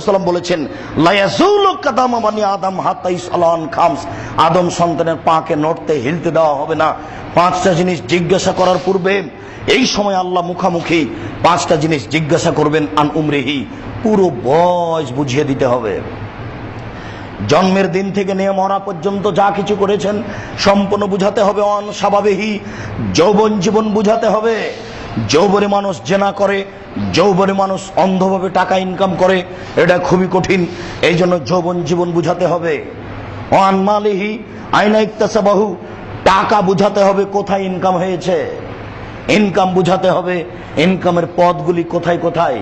সাল্লাম বলেছেন আদম খামস। আদম সন্তানের পাকে নড়তে, হিলতে দেওয়া হবে না। পাঁচটা জিনিস জিজ্ঞাসা করার পূর্বে, এই সময় আল্লাহ মুখামুখি পাঁচটা জিনিস জিজ্ঞাসা করবেন, আন পুরো বয়স বুঝিয়ে দিতে হবে। জন্মের দিন থেকে নিয়ে মরা পর্যন্ত যা কিছু করেছেন, সম্পূর্ণ বুঝাতে হবে অন স্বাভাবিক যৌবন জীবন বুঝাতে হবে। যৌবনে মানুষ জেনা করে, যৌবনে মানুষ অন্ধভাবে টাকা ইনকাম করে, এটা খুবই কঠিন। এই জন্য যৌবন জীবন বুঝাতে হবে। ওয়ান মালিহি আইনা ইকতাসাবাহু, টাকা বুঝাতে হবে কোথায় ইনকাম হয়েছে। ইনকাম বুঝাতে হবে ইনকামের পদগুলি কোথায় কোথায়।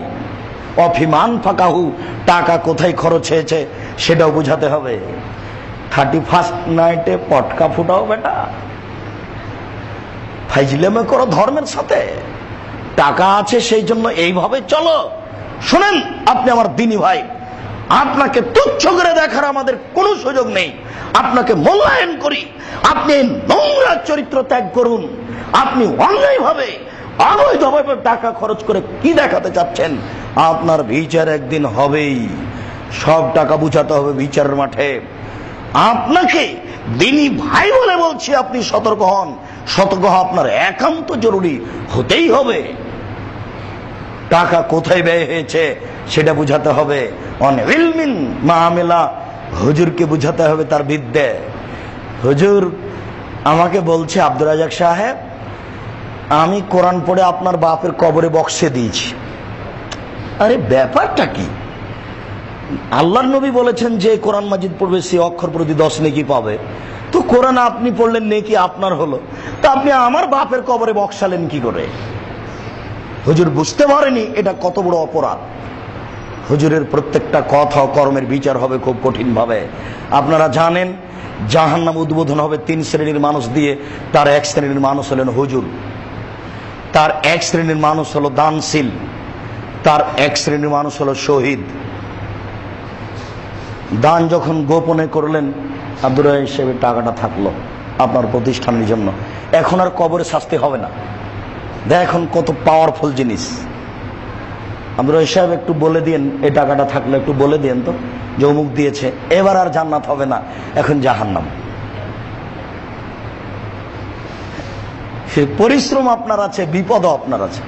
অফিমান ফাঁকাহু, টাকা কোথায় খরচ হয়েছে সেটাও বুঝাতে হবে। থার্টি ফার্স্ট নাইটে পটকা ফুটাও বেটা। ফাইজলেমে করো ধর্মের সাথে। টাকা আছে সেই জন্য এইভাবে চলো। শুনেন, আপনি আমার দিনী ভাই। আপনাকে তুচ্ছ করে দেখার আমাদের কোনো সুযোগ নেই। আপনাকে মূল্যায়ন করি। আপনি নোংরা চরিত্র ত্যাগ করুন। আপনি অন্যায়ভাবে, অবৈধভাবে টাকা খরচ করে কি দেখাতে চাচ্ছেন? আপনার বিচার একদিন হবেই। সব টাকা বুঝাতে হবে বিচারের মাঠে। আপনাকে দিনী ভাই বলে বলছি, আপনি সতর্ক হন। সতর্ক হওয়া আপনার একান্ত জরুরি। হতেই হবে। টাকা কোথায় ব্যয় হয়েছে সেটা বুঝাতে হবে। অন মামেলা হুজুরকে বুঝাতে হবে তার বিদ্যে। হুজুর আমাকে বলছে, আব্দুর রাজাক সাহেব, আমি কোরআন পড়ে আপনার বাপের কবরে বক্সে দিয়েছি। আরে, ব্যাপারটা কি? আল্লাহর নবী বলেছেন যে, কোরআন মাজিদ পড়বে, সে অক্ষর প্রতি দশ নেকি পাবে। তো কোরআন আপনি পড়লেন, নেকি আপনার হলো। তা আপনি আমার বাপের কবরে বক্সালেন কি করে? হুজুর বুঝতে পারেনি এটা কত বড় অপরাধ। হুজুরের প্রত্যেকটা কথা কর্মের বিচার হবে খুব কঠিন ভাবে আপনারা জানেন, জাহান্নাম উদ্বোধন হবে তিন শ্রেণির মানুষ দিয়ে, তার এক শ্রেণির মানুষ হলেন হুজুর। তার এক শ্রেণির মানুষ হলো দানশীল, তার এক শ্রেণির মানুষ হলো শহীদ। দান যখন গোপনে করলেন, আব্দুর হিসেবে টাকাটা থাকল আপনার প্রতিষ্ঠানের জন্য। এখন আর কবরে শাস্তি হবে না। দেখ এখন কত পাওয়ারফুল জিনিস। আমরা সাহেব একটু বলে দিন এই টাকাটা থাকলে একটু বলে দিন তো, যে অমুক দিয়েছে, এবার আর জান্নাত হবে না, এখন জাহান্নাম। সে পরিশ্রম আপনার আছে, বিপদও আপনার আছে।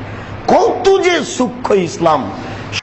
কত যে সূক্ষ্ম ইসলাম